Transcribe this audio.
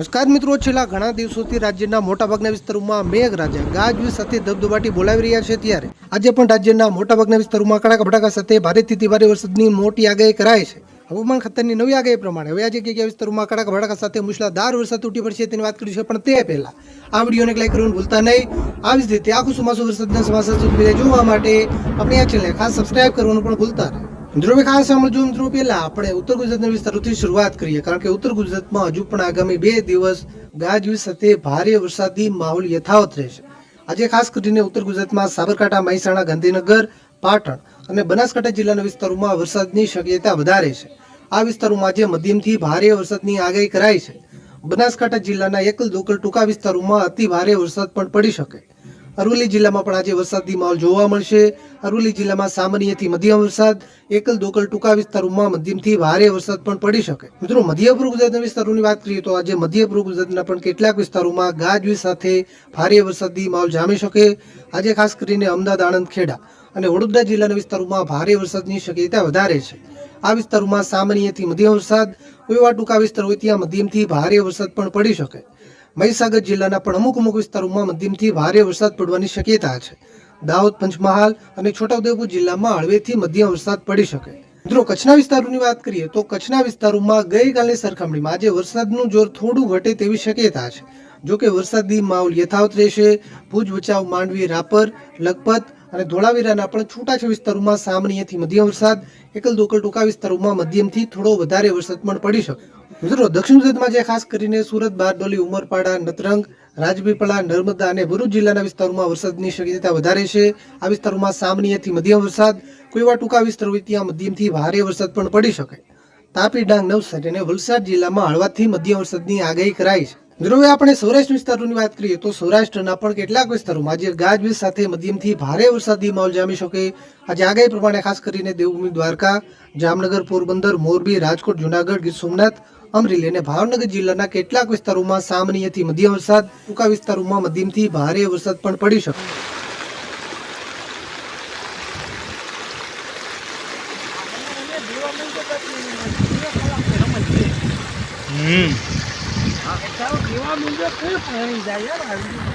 નમસ્કાર મિત્રો, છેલ્લા ઘણા દિવસોથી રાજ્યના મોટાભાગના વિસ્તારોમાં મેઘરાજા, ગાજવીજ સાથે ધબધબાટી બોલાવી રહ્યા છે ત્યારે. આજે પણ રાજ્યના મોટાભાગના વિસ્તારોમાં કડાકા ભડાકા સાથે ભારેથી ભારે વરસાદની મોટી આગાહી કરાઈ છે. હવામાન ખાતાની નવી આગાહી પ્રમાણે હવે આજે કયા વિસ્તારોમાં કડાકા ભડાકા સાથે મુશળાધાર વરસાદ તૂટી પડશે તેની વાત કરીશું પણ તે પહેલા. આ વિડીયોને લાઈક કરવાનું ભૂલતા નહીં. આવી જ રીતે આખું ચોમાસું વરસાદના સમાચાર જોવા માટે આપણે આ ચેનલને ખાસ સબસ્ક્રાઈબ કરવાનું પણ ભૂલતા નહીં. હવે ખાસ સાંભળજો ધ્રુવ પહેલા આપણે ઉત્તર ગુજરાતના વિસ્તારોથી શરૂઆત કરીએ, કારણ કે ઉત્તર ગુજરાતમાં હજુ પણ આગામી બે દિવસ ગાજવીજ સાથે ભારે વરસાદી માહોલ યથાવત રહેશે. આજે ખાસ કરીને ઉત્તર ગુજરાતમાં સાબરકાંઠા, મહેસાણા, ગાંધીનગર, પાટણ અને બનાસકાંઠા જિલ્લાના વિસ્તારોમાં વરસાદની શક્યતા વધારે છે. આ વિસ્તારોમાં આજે મધ્યમથી ભારે વરસાદની આગાહી કરાઈ છે. બનાસકાંઠા જિલ્લાના એકલ દોકલ ટૂંકા વિસ્તારોમાં અતિ ભારે વરસાદ પણ પડી શકે. અરવલ્લી જિલ્લામાં પણ આજે વરસાદી માહોલ જોવા મળશે. અરવલ્લી જિલ્લામાં સામાન્યથી મધ્યમ વરસાદ, એકલ દોકલ ટૂંકા વિસ્તારોમાં મધ્યમથી ભારે વરસાદ પણ પડી શકે. મિત્રો, મધ્ય પૂર્વ ગુજરાતના વિસ્તારોની વાત કરીએ તો આજે મધ્ય પૂર્વ ગુજરાતના પણ કેટલાક વિસ્તારોમાં ગાજવીજ સાથે ભારે વરસાદી માહોલ જામી શકે. આજે ખાસ કરીને અમદાવાદ આણંદ ખેડા અને વડોદરા જિલ્લાના વિસ્તારોમાં ભારે વરસાદની શક્યતા વધારે છે. આ વિસ્તારોમાં સામાન્યથી મધ્યમ વરસાદ, કોઈ એવા ટૂંકા વિસ્તાર હોય ત્યાં મધ્યમથી ભારે વરસાદ પણ પડી શકે. મહીસાગર જિલ્લાના પણ અમુક અમુક વિસ્તારોમાં મધ્યમથી ભારે વરસાદ પડવાની શક્યતા છે. દાહોદ, પંચમહાલ અને છોટાઉદેપુર જિલ્લામાં હળવેથી મધ્યમ વરસાદ પડી શકે. મિત્રો, કચ્છના વિસ્તારોની વાત કરીએ તો કચ્છના વિસ્તારોમાં ગઈકાલની સરખામણીમાં આજે વરસાદનું જોર થોડું ઘટે તેવી શક્યતા છે. જો કે વરસાદી માહોલ યથાવત રહેશે. ભુજ, ભચાઉ, માંડવી, રાપર, લખપત અને ધોળાવીરાના પણ છૂટાછા વિસ્તારોમાં સામાન્યથી મધ્યમ વરસાદ. એકલ દોકલ ટૂંકા વિસ્તારોમાં મધ્યમથી થોડો વધારે વરસાદ પણ પડી શકે. મિત્રો, દક્ષિણ ગુજરાતમાં જે ખાસ કરીને સુરત, બારડોલી, ઉમરપાડા, નતરંગ, રાજપીપળા, નર્મદા અને ભરૂચ જિલ્લાના વિસ્તારોમાં વરસાદની શક્યતા વધારે છે. આ વિસ્તારોમાં સામાન્યથી મધ્યમ વરસાદ, કોઈ ટૂંકા વિસ્તાર હોય ત્યાં મધ્યમથી ભારે વરસાદ પણ પડી શકે. તાપી ડાંગ, નવસારી અને વલસાડ જિલ્લામાં હળવાથી મધ્યમ વરસાદની આગાહી કરાઈ છે. મિત્રો આપણે સૌરાષ્ટ્ર વિસ્તારોની વાત કરીએ તો સૌરાષ્ટ્રના પણ કેટલાક વિસ્તારોમાં આજે ગાજવીજ સાથે મધ્યમથી ભારે વરસાદી માહોલ જામી શકે. આજે આગાહી પ્રમાણે ખાસ કરીને દેવભૂમિ દ્વારકા, જામનગર, પોરબંદર, મોરબી, રાજકોટ, જુનાગઢ, ગીર સોમનાથ અમરેલી અને ભાવનગર જિલ્લાના કેટલાક વિસ્તારોમાં સામાન્યથી મધ્યમ વરસાદ ટૂંકા વિસ્તારોમાં મધ્યમથી ભારે વરસાદ પણ પડી શકે. હમ. આ કેવા મુંજે કોઈ પાણી જાય યાર